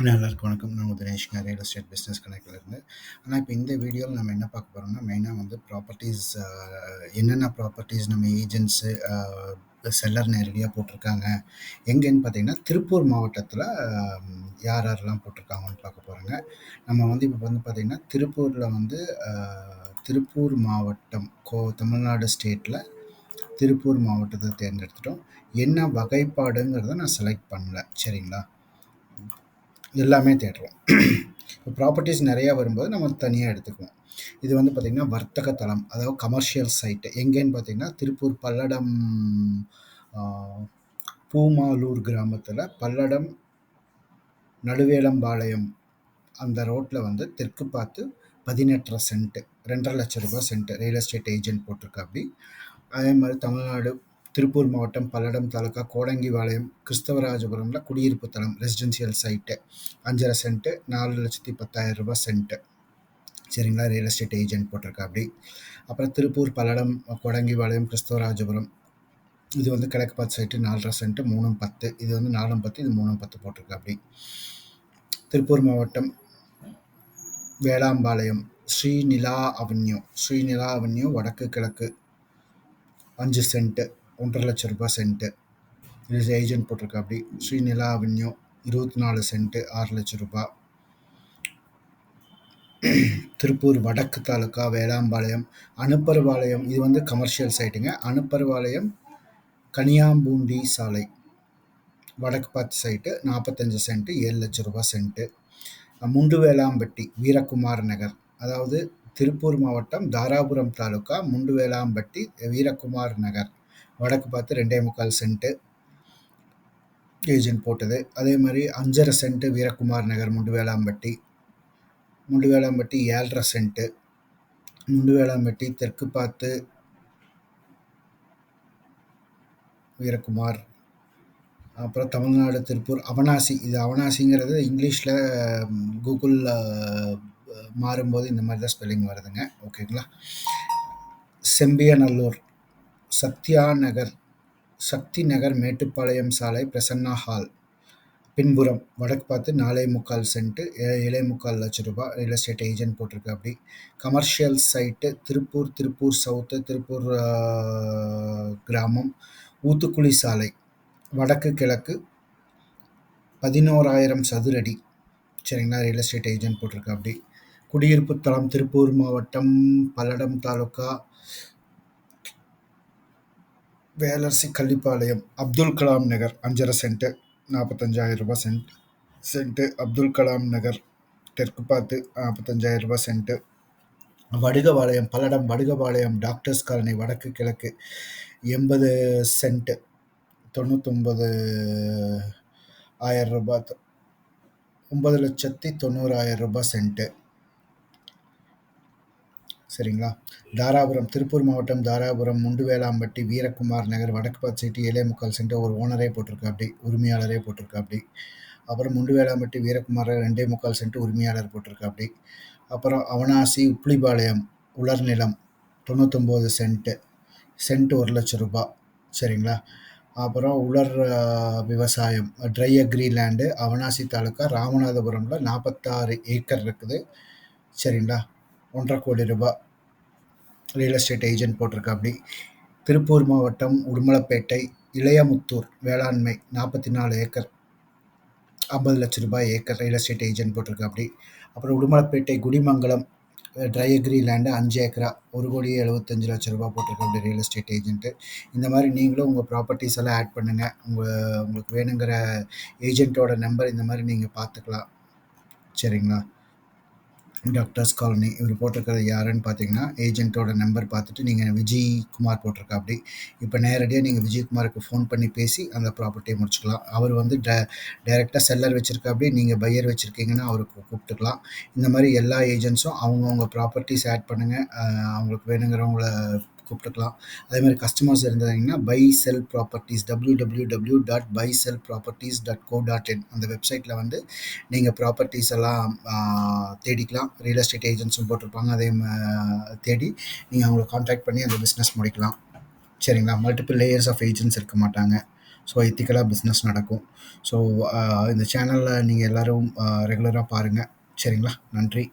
எல்லாருக்கும் வணக்கம். நான் தினேஷ்ங்க. ரியல் எஸ்டேட் பிஸ்னஸ் கணக்கிலிருந்து ஆனால் இப்போ இந்த வீடியோவில் நம்ம என்ன பார்க்க போகிறோம்னா மெயினாக வந்து ப்ராப்பர்ட்டீஸ் என்னென்ன ப்ராப்பர்ட்டீஸ் நம்ம ஏஜென்ட்ஸு செல்லர் நேரடியாக போட்டிருக்காங்க. எங்கேன்னு பார்த்தீங்கன்னா, திருப்பூர் மாவட்டத்தில் யார் யாரெல்லாம் போட்டிருக்காங்கன்னு பார்க்க போகிறாங்க நம்ம வந்து இப்போ வந்து பார்த்திங்கன்னா திருப்பூரில் வந்து திருப்பூர் மாவட்டம் கோ தமிழ்நாடு ஸ்டேட்டில் திருப்பூர் மாவட்டத்தை தேர்ந்தெடுத்துட்டோம். என்ன வகைப்பாடுங்கிறத நான் செலக்ட் பண்ணல. சரிங்களா? எல்லாமே தேடுறோம். இப்போ ப்ராப்பர்ட்டிஸ் நிறையா வரும்போது நம்ம தனியாக எடுத்துக்குவோம். இது வந்து பார்த்திங்கன்னா வர்த்தக தளம். அதாவது கமர்ஷியல் சைட்டு எங்கேன்னு பார்த்தீங்கன்னா, திருப்பூர் பல்லடம் பூமாலூர் கிராமத்தில் பல்லடம் நடுவேலம்பாளையம் அந்த ரோட்டில் வந்து தெற்கு பார்த்து பதினெட்டரை சென்ட்டு ரெண்டரை லட்ச ரூபாய் சென்ட்டு ரியல் எஸ்டேட் ஏஜென்ட் போட்டிருக்காப்படி. அதே மாதிரி தமிழ்நாடு திருப்பூர் மாவட்டம் பல்லடம் தாலுக்கா கோடங்கிபாளையம் கிறிஸ்தவராஜபுரம்ல குடியிருப்பு தளம் ரெசிடென்ஷியல் சைட்டு அஞ்சரை சென்ட்டு நாலு லட்சத்தி பத்தாயிரம் ரூபாய் சென்ட்டு சரிங்களா? ரியல் எஸ்டேட் ஏஜென்ட் போட்டிருக்காப்படி. அப்புறம் திருப்பூர் பல்லடம் கோடங்கிபாளையம் கிறிஸ்தவராஜபுரம் இது வந்து கிழக்கு பத்து சைட்டு நாலரை சென்ட்டு மூணும் பத்து இது வந்து 4,10 இது 3,10 போட்டிருக்காப்படி. திருப்பூர் மாவட்டம் வேளாம்பாளையம் ஸ்ரீநிலா அவென்யூ ஸ்ரீநிலா அவென்யூ வடக்கு கிழக்கு அஞ்சு சென்ட்டு ஒன்றரை லட்ச ரூபாய் சென்ட்டு இது ஏஜென்ட் போட்டிருக்காப்படி. ஸ்ரீநிலா அவென்யூ 24 சென்ட் ரூ. 6,00,000 திருப்பூர் வடக்கு தாலுக்கா வேளாம்பாளையம் அனுப்பர்பாளையம் இது வந்து கமர்ஷியல் சைட்டுங்க. அனுப்பர்பாளையம் கனியாம்பூண்டி சாலை வடக்கு பார்த்து சைட்டு நாற்பத்தஞ்சு சென்ட்டு ஏழு லட்ச ரூபா சென்ட்டு முண்டு வேளாம்பட்டி வீரகுமார் நகர் அதாவது திருப்பூர் மாவட்டம் தாராபுரம் தாலுக்கா முண்டு வேளாம்பட்டி வீரகுமார் நகர் வடக்கு பார்த்து ரெண்டே முக்கால் சென்ட்டு ஏஜென்ட் போட்டது. அதே மாதிரி அஞ்சரை சென்ட்டு வீரகுமார் நகர் முண்டுவேளாம்பட்டி முண்டுவேளாம்பட்டி ஏழரை சென்ட்டு முண்டுவேளாம்பட்டி தெற்கு பார்த்து வீரகுமார். அப்புறம் தமிழ்நாடு திருப்பூர் அவனாசி இது அவனாசிங்கிறது இங்கிலீஷில் கூகுள்ல மாறும்போது இந்த மாதிரி தான் ஸ்பெல்லிங் வருதுங்க. ஓகேங்களா? செம்பியநல்லூர் சத்யா நகர் சக்தி நகர் மேட்டுப்பாளையம் சாலை பிரசன்னா ஹால் பின்புறம் வடக்கு பார்த்து 4 1/4 சென்ட் ஏ 7,25,000 லட்சம் real estate agent போட்டிருக்காப்படி. Commercial site Tiruppur Tiruppur south Tiruppur கிராமம் ஊத்துக்குளி சாலை வடக்கு கிழக்கு 11,000 சதுரடி. சரிங்களா? ரியல் எஸ்டேட் ஏஜென்ட் போட்டிருக்காப்படி. குடியிருப்பு தளம் திருப்பூர் மாவட்டம் பல்லடம் தாலுக்கா வேலரசி கள்ளிப்பாளையம் அப்துல் கலாம் நகர் அஞ்சரை சென்ட்டு நாற்பத்தஞ்சாயிரம் ரூபாய் சென்ட் சென்ட்டு அப்துல் கலாம் நகர் தெற்கு பார்த்து நாற்பத்தஞ்சாயிரம் ரூபாய் cent. Vadugapalayam Palladam Vadugapalayam doctors colony வடக்கு கிழக்கு எண்பது சென்ட்டு தொண்ணூத்தொம்பது ஆயிரம் ரூபாய் ஒம்பது லட்சத்தி தொண்ணூறாயிரம் ரூபாய் சென்ட்டு. சரிங்களா? தாராபுரம் திருப்பூர் மாவட்டம் தாராபுரம் முண்டுவேலாம்பட்டி வீரகுமார் நகர் வடக்கு பார்த்த சைட்டு 7,25,000 சென்ட் ஒரு ஓனரே போட்டிருக்காப்படி. உரிமையாளரே போட்டிருக்காப்படி. அப்புறம் முண்டுவேலாம்பட்டி வீரகுமார் ரெண்டே முக்கால் சென்ட்டு உரிமையாளர் போட்டிருக்காப்படி. அப்புறம் அவனாசி உப்ளிபாளையம் உலர் நிலம் 99 சென்ட் ஒரு லட்சம் ரூபாய் சரிங்களா? அப்புறம் உலர் விவசாயம் dry agri land Avinashi taluka ராமநாதபுரமில் நாற்பத்தாறு ஏக்கர் இருக்குது. சரிங்களா? ஒன்றரை கோடி ரூபாய் ரியல் எஸ்டேட் ஏஜென்ட் போட்டிருக்காப்படி. திருப்பூர் மாவட்டம் உடுமலப்பேட்டை இளையமுத்தூர் வேளாண்மை 44 ஏக்கர் ஐம்பது லட்ச ரூபாய் ஏக்கர் ரியல் எஸ்டேட் ஏஜென்ட் போட்டிருக்காப்படி. அப்புறம் Udumalaipettai Kudimangalam dry agri land அஞ்சு ஏக்கரா ஒரு கோடி எழுபத்தஞ்சு லட்சம் ரூபாய் போட்டிருக்காப்படி ரியல் எஸ்டேட் ஏஜென்ட்டு இந்த மாதிரி நீங்களும் உங்கள் ப்ராப்பர்ட்டிஸ் எல்லாம் ஆட் பண்ணுங்கள் உங்கள் உங்களுக்கு வேணுங்கிற ஏஜென்ட்டோட நம்பர் இந்த மாதிரி நீங்கள் பார்த்துக்கலாம். சரிங்களா? டாக்டர்ஸ் காலனி இவர் போட்டிருக்கிறது யாருன்னு பார்த்தீங்கன்னா, ஏஜென்ட்டோட நம்பர் பார்த்துட்டு நீங்கள் விஜய் குமார் போட்டிருக்காப்படி. இப்போ நேரடியாக நீங்கள் விஜயகுமாருக்கு ஃபோன் பண்ணி பேசி அந்த ப்ராப்பர்ட்டியை முடிச்சுக்கலாம். அவர் வந்து ட டைரெக்டாக செல்லர் வச்சிருக்காப்படி. நீங்கள் பையர் வச்சுருக்கீங்கன்னா அவருக்கு கூப்பிட்டுக்கலாம். இந்த மாதிரி எல்லா ஏஜென்ட்ஸும் அவங்கவுங்க ப்ராப்பர்ட்டிஸ் ஆட் பண்ணுங்கள் அவங்களுக்கு வேணுங்கிறவங்கள கூப்பிட்டுக்கலாம். அதே கஸ்டமர்ஸ் இருந்தாங்கன்னா பை செல் டாட் என் அந்த வெப்சைட்டில் வந்து நீங்கள் ப்ராப்பர்ட்டிஸ் எல்லாம் தேடிக்கலாம். ரியல் எஸ்டேட் ஏஜென்ட்ஸும் போட்டிருப்பாங்க. அதே தேடி நீங்கள் அவங்கள காண்டாக்ட் பண்ணி அந்த பிஸ்னஸ் முடிக்கலாம். சரிங்களா? மல்டிபிள் லேயர்ஸ் ஆஃப் ஏஜென்ட்ஸ் இருக்க மாட்டாங்க. ஸோ எத்திக்கலாக பிஸ்னஸ் நடக்கும். ஸோ இந்த சேனலில் நீங்கள் எல்லோரும் ரெகுலராக பாருங்கள் சரிங்களா? நன்றி.